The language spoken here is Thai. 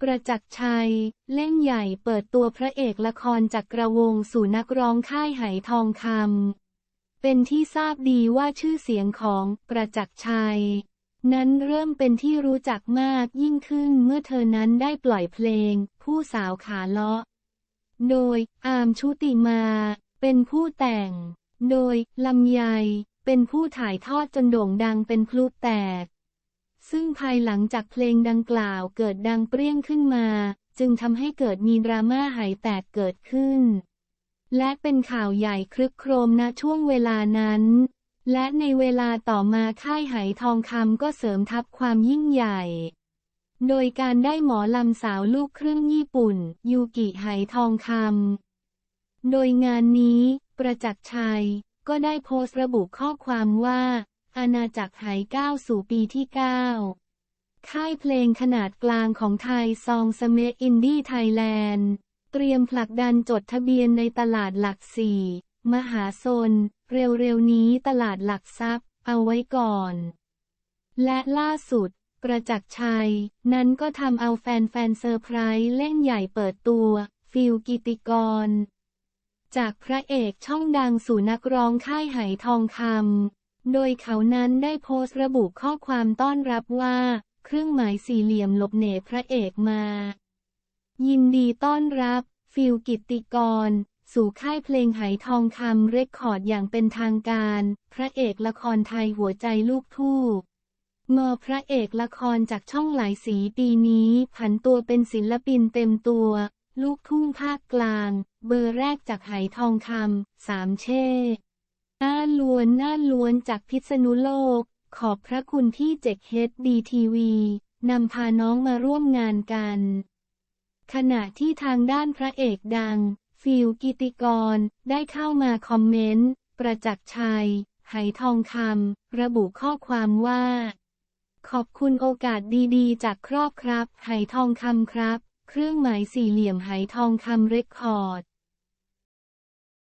ประจักษ์ชัย เล่นใหญ่เปิดตัวพระเอกละครจากกระวงสู่นักร้องค่ายไหทองคำ เป็นที่ทราบดีว่าชื่อเสียงของประจักษ์ชัย นั้นเริ่มเป็นที่รู้จักมากยิ่งขึ้นเมื่อเธอนั้นได้ปล่อยเพลง ผู้สาวขาเลาะ โดย อามชุติมา เป็นผู้แต่ง โดยลำไย เป็นผู้ถ่ายทอดจนโด่งดังเป็นพลุแตก ซึ่งภายหลังจากเพลงดังกล่าวเกิดดังเปรี้ยงขึ้นมา จึงทำให้เกิดมีดราม่าหายแตกเกิดขึ้น และเป็นข่าวใหญ่ครึกโครมณช่วงเวลานั้น และในเวลาต่อมาค่ายไหทองคำก็เสริมทับความยิ่งใหญ่ โดยการได้หมอลำสาวลูกครึ่งญี่ปุ่น ยูกิไหทองคำโดยงานนี้ ประจักษ์ชัยก็ได้โพสต์ระบุข้อความว่า อาณาจักรไหก้าวสู่ปีที่ 9 ค่ายเพลงขนาดกลางของไทยซองสเมอินดี้ไทยแลนด์ เตรียมผลักดันจดทะเบียนในตลาดหลักสี่มหาชนเร็วๆนี้ตลาดหลักทรัพย์เอาไว้ก่อน และล่าสุด ประจักษ์ชัย นั้นก็ทำเอาแฟนๆเซอร์ไพรส์เล่นใหญ่เปิดตัว ฟิลกิติกร จากพระเอกช่องดังสู่นักร้องค่ายไหทองคำ โดยเขานั้นได้โพสต์ระบุข้อความต้อนรับว่า เครื่องหมายสี่เหลี่ยมหลบเนพระเอกมา ยินดีต้อนรับ ฟิลกิตติกร สู่ค่ายเพลงไหทองคำเรคคอร์ดอย่างเป็นทางการ พระเอกละครไทยหัวใจลูกทุ่งมอพระเอกละครจากช่องหลายสีปีนี้ผันตัวเป็นศิลปินเต็มตัว ลูกทุ่งภาคกลาง เบอร์แรกจากไหทองคำสามเช่ น้าล้วนน้าล้วนจากพิษณุโลก ขอบพระคุณที่เจ็กเฮดดีทีวีนำพาน้องมาร่วมงานกัน ขณะที่ทางด้านพระเอกดัง ฟิลกิติกร ได้เข้ามาคอมเมนต์ ประจักษ์ชัย ไหทองคำระบุข้อความว่า ขอบคุณโอกาสดีๆ จากครอบครับ ไหทองคำครับ เครื่องหมายสี่เหลี่ยมไหทองคำเรคคอร์ด